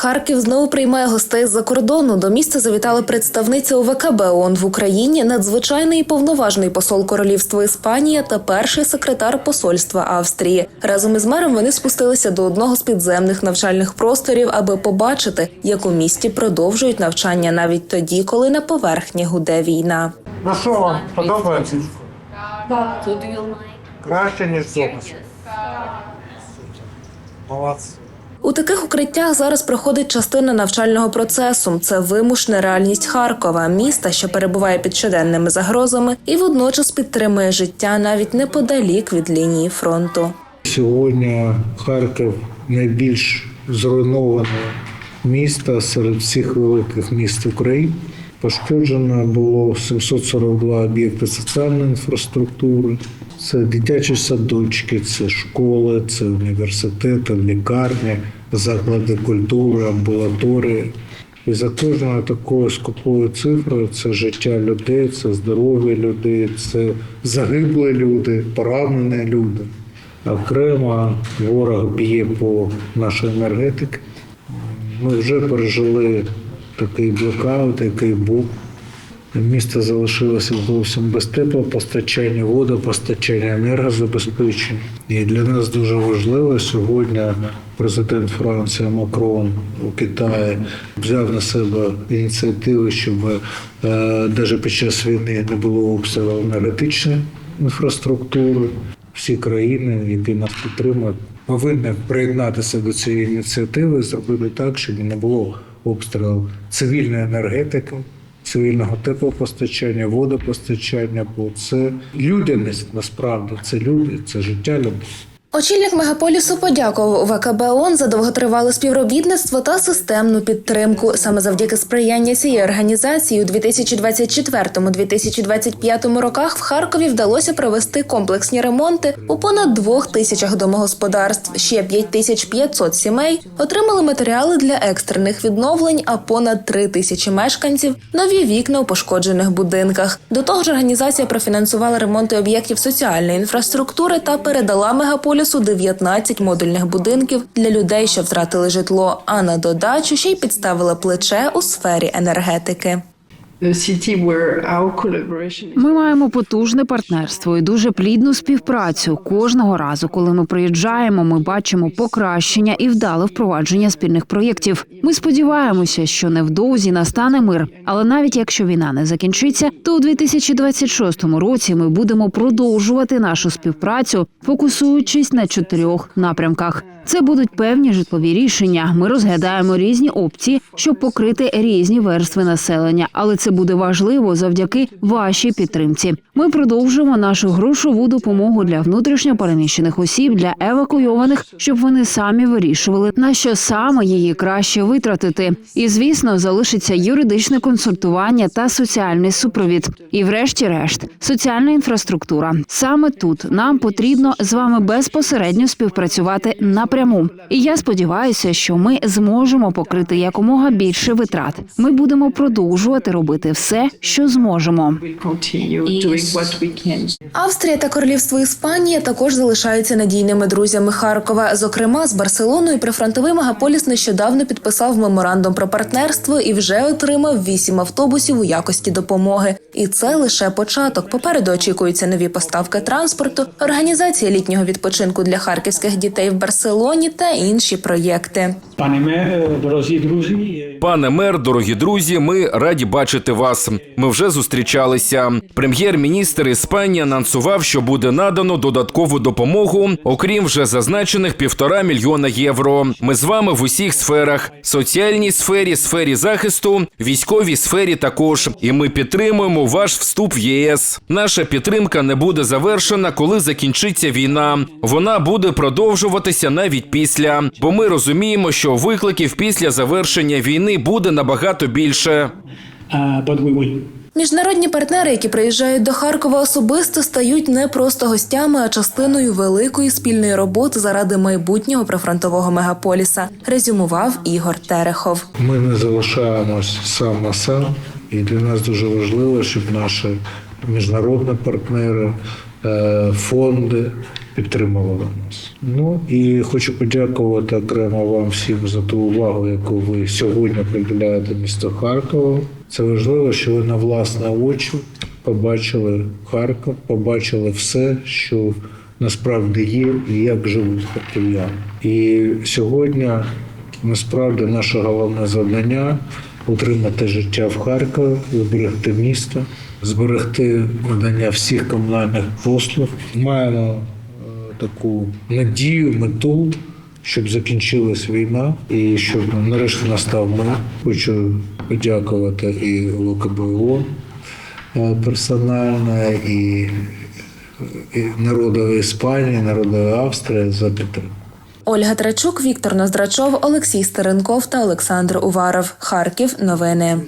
Харків знову приймає гостей з-за кордону. До міста завітала представниця УВКБ ООН в Україні, надзвичайний і повноважний посол Королівства Іспанія та перший секретар посольства Австрії. Разом із мером вони спустилися до одного з підземних навчальних просторів, аби побачити, як у місті продовжують навчання навіть тоді, коли на поверхні гуде війна. Ну що вам подобається? Краще, ніж. Молодці. У таких укриттях зараз проходить частина навчального процесу. Це вимушена реальність Харкова, міста, що перебуває під щоденними загрозами, і водночас підтримує життя навіть неподалік від лінії фронту. Сьогодні Харків найбільш зруйноване місто серед всіх великих міст України. Пошкоджено було 742 об'єкти соціальної інфраструктури. Це дитячі садочки, це школи, це університети, лікарні, заклади культури, амбулаторії. І за кожною такою скупою цифрою це життя людей, це здоров'я людей, це загиблі люди, поранені люди. Окремо ворог б'є по нашій енергетиці. Ми вже пережили такий блокаут, який був. Місто залишилося зовсім без теплопостачання, водопостачання, енергозабезпечення. І для нас дуже важливо сьогодні президент Франції Макрон у Китаї взяв на себе ініціативи, щоб навіть під час війни не було обстрілу енергетичної інфраструктури. Всі країни, які нас підтримують, повинні приєднатися до цієї ініціативи, зробити так, щоб не було обстрілу цивільної енергетики, цивільного теплопостачання, водопостачання, бо це людяність насправді це люди, це життя людей. Очільник мегаполісу подякував ВКБ ООН за довготривале співробітництво та системну підтримку. Саме завдяки сприяння цієї організації у 2024-2025 роках в Харкові вдалося провести комплексні ремонти у понад двох тисячах домогосподарств. Ще 5500 сімей отримали матеріали для екстрених відновлень, а понад три тисячі мешканців нові вікна у пошкоджених будинках. До того ж, організація профінансувала ремонти об'єктів соціальної інфраструктури та передала мегаполісу 19 модульних будинків для людей, що втратили житло. А на додачу ще й підставила плече у сфері енергетики. Ми маємо потужне партнерство і дуже плідну співпрацю. Кожного разу, коли ми приїжджаємо, ми бачимо покращення і вдале впровадження спільних проєктів. Ми сподіваємося, що невдовзі настане мир. Але навіть якщо війна не закінчиться, то у 2026 році ми будемо продовжувати нашу співпрацю, фокусуючись на чотирьох напрямках. Це будуть певні житлові рішення. Ми розглядаємо різні опції, щоб покрити різні верстви населення, але це буде важливо завдяки вашій підтримці. Ми продовжуємо нашу грошову допомогу для внутрішньо переміщених осіб для евакуйованих, щоб вони самі вирішували на що саме її краще витратити. І звісно, залишиться юридичне консультування та соціальний супровід. І, врешті-решт, соціальна інфраструктура. Саме тут нам потрібно з вами безпосередньо співпрацювати напряму. І я сподіваюся, що ми зможемо покрити якомога більше витрат. Ми будемо продовжувати робити все, що зможемо. Австрія та Королівство Іспанія також залишаються надійними друзями Харкова. Зокрема, з Барселоною прифронтовий мегаполіс нещодавно підписав меморандум про партнерство і вже отримав вісім автобусів у якості допомоги. І це лише початок. Попереду очікуються нові поставки транспорту, організація літнього відпочинку для харківських дітей в Барселоні та інші проєкти. Пане мер, дорогі друзі, Пане мер, дорогі друзі, ми раді бачити вас. Ми вже зустрічалися. Прем'єр-міністр Іспанії анонсував, що буде надано додаткову допомогу, окрім вже зазначених півтора мільйона євро. Ми з вами в усіх сферах: соціальній сфері, сфері захисту, військовій сфері також. І ми підтримуємо ваш вступ в ЄС. Наша підтримка не буде завершена, коли закінчиться війна. Вона буде продовжуватися навіть після, бо ми розуміємо, що викликів після завершення війни буде набагато більше. Міжнародні партнери, які приїжджають до Харкова особисто, стають не просто гостями, а частиною великої спільної роботи заради майбутнього прифронтового мегаполіса. Резюмував Ігор Терехов. Ми не залишаємось сам на сам, і для нас дуже важливо, щоб наші міжнародні партнери, е, фонди підтримували нас. Ну і хочу подякувати окремо вам всім за ту увагу, яку ви сьогодні приділяєте місту Харкову. Це важливо, що ви на власні очі побачили Харків, побачили все, що насправді є і як живуть харків'яни. І сьогодні насправді наше головне завдання утримати життя в Харкові, зберегти місто, зберегти надання всіх комунальних послуг. Маємо таку надію, мету, щоб закінчилась війна і щоб нарешті настав мир. Хочу подякувати і ВКБО е, персонально, і, народу Іспанії, народу Австрії за підтримку. Ольга Трачук, Віктор Ноздрачов, Олексій Стеренков та Олександр Уваров. Харків. Новини.